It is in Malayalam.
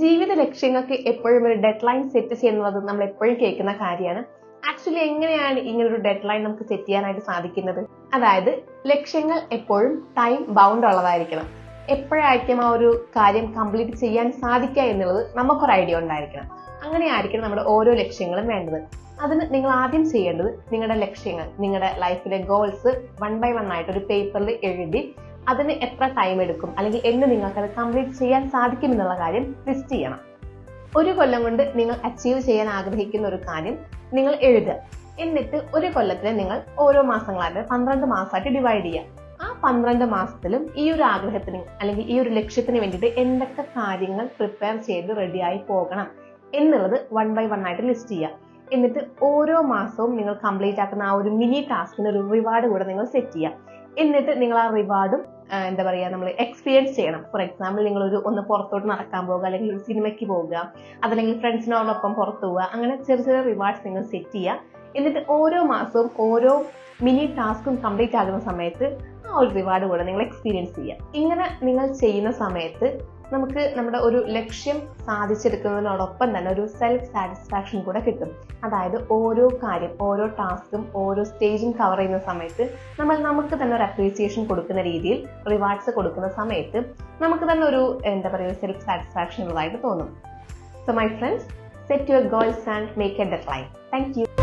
ജീവിത ലക്ഷ്യങ്ങൾക്ക് എപ്പോഴും ഒരു ഡെഡ് ലൈൻ സെറ്റ് ചെയ്യുന്നത് നമ്മൾ എപ്പോഴും കേൾക്കുന്ന കാര്യമാണ്. ആക്ച്വലി എങ്ങനെയാണ് ഇങ്ങനെ ഒരു ഡെഡ് ലൈൻ നമുക്ക് സെറ്റ് ചെയ്യാനായിട്ട് സാധിക്കുന്നത്? അതായത് ലക്ഷ്യങ്ങൾ എപ്പോഴും ടൈം ബൗണ്ട് ഉള്ളതായിരിക്കണം. എപ്പോഴായിരിക്കും ആ ഒരു കാര്യം കംപ്ലീറ്റ് ചെയ്യാൻ സാധിക്കുക എന്നുള്ളത് നമുക്കൊരു ഐഡിയ ഉണ്ടായിരിക്കണം. അങ്ങനെ ആയിരിക്കണം നമ്മുടെ ഓരോ ലക്ഷ്യങ്ങളും വേണ്ടത്. അതിന് നിങ്ങൾ ആദ്യം ചെയ്യേണ്ടത് നിങ്ങളുടെ ലക്ഷ്യങ്ങൾ നിങ്ങളുടെ ലൈഫിലെ ഗോൾസ് വൺ ബൈ വൺ ആയിട്ട് ഒരു പേപ്പറിൽ എഴുതി അതിന് എത്ര ടൈം എടുക്കും? അല്ലെങ്കിൽ എന്ന് നിങ്ങൾക്ക് അത് കംപ്ലീറ്റ് ചെയ്യാൻ സാധിക്കും എന്നുള്ള കാര്യം ലിസ്റ്റ് ചെയ്യണം. ഒരു കൊല്ലം കൊണ്ട് നിങ്ങൾ അച്ചീവ് ചെയ്യാൻ ആഗ്രഹിക്കുന്ന ഒരു കാര്യം നിങ്ങൾ എഴുതുക. എന്നിട്ട് ഒരു കൊല്ലത്തിന് നിങ്ങൾ ഓരോ മാസങ്ങളായിട്ട് പന്ത്രണ്ട് മാസമായിട്ട് ഡിവൈഡ് ചെയ്യുക. ആ പന്ത്രണ്ട് മാസത്തിലും ഈ ഒരു ആഗ്രഹത്തിന് അല്ലെങ്കിൽ ഈ ഒരു ലക്ഷ്യത്തിന് വേണ്ടിയിട്ട് എന്തൊക്കെ കാര്യങ്ങൾ പ്രിപ്പയർ ചെയ്ത് റെഡിയായി പോകണം എന്നുള്ളത് വൺ ബൈ വൺ ആയിട്ട് ലിസ്റ്റ് ചെയ്യുക. എന്നിട്ട് ഓരോ മാസവും നിങ്ങൾ കംപ്ലീറ്റ് ആക്കുന്ന ആ ഒരു മിനി ടാസ്കിന് ഒരു റിവാർഡ് കൂടെ നിങ്ങൾ സെറ്റ് ചെയ്യുക. എന്നിട്ട് നിങ്ങൾ ആ റിവാർഡും എന്താ പറയുക നമ്മൾ എക്സ്പീരിയൻസ് ചെയ്യണം. ഫോർ എക്സാമ്പിൾ നിങ്ങൾ ഒരു ഒന്ന് പുറത്തോട്ട് നടക്കാൻ പോകുക അല്ലെങ്കിൽ ഒരു സിനിമയ്ക്ക് പോവുക അതല്ലെങ്കിൽ ഫ്രണ്ട്സിനോടൊപ്പം പുറത്തു പോവുക അങ്ങനെ ചെറിയ ചെറിയ റിവാർഡ്സ് നിങ്ങൾ സെറ്റ് ചെയ്യുക. എന്നിട്ട് ഓരോ മാസവും ഓരോ മിനി ടാസ്കും കംപ്ലീറ്റ് ആകുന്ന സമയത്ത് ആ ഒരു റിവാർഡ് കൂടെ നിങ്ങൾ എക്സ്പീരിയൻസ് ചെയ്യുക. ഇങ്ങനെ നിങ്ങൾ ചെയ്യുന്ന സമയത്ത് നമുക്ക് നമ്മുടെ ഒരു ലക്ഷ്യം സാധിച്ചെടുക്കുന്നതിനോടൊപ്പം തന്നെ ഒരു സെൽഫ് സാറ്റിസ്ഫാക്ഷൻ കൂടെ കിട്ടും. അതായത് ഓരോ കാര്യം ഓരോ ടാസ്കും ഓരോ സ്റ്റേജും കവർ ചെയ്യുന്ന സമയത്ത് നമ്മൾ നമുക്ക് തന്നെ ഒരു അപ്രീസിയേഷൻ കൊടുക്കുന്ന രീതിയിൽ റിവാർഡ്സ് കൊടുക്കുന്ന സമയത്ത് നമുക്ക് തന്നെ ഒരു എന്താ പറയുക സെൽഫ് സാറ്റിസ്ഫാക്ഷൻ ഉള്ളതായിട്ട് തോന്നും. So my friends set your goals and make a deadline thank you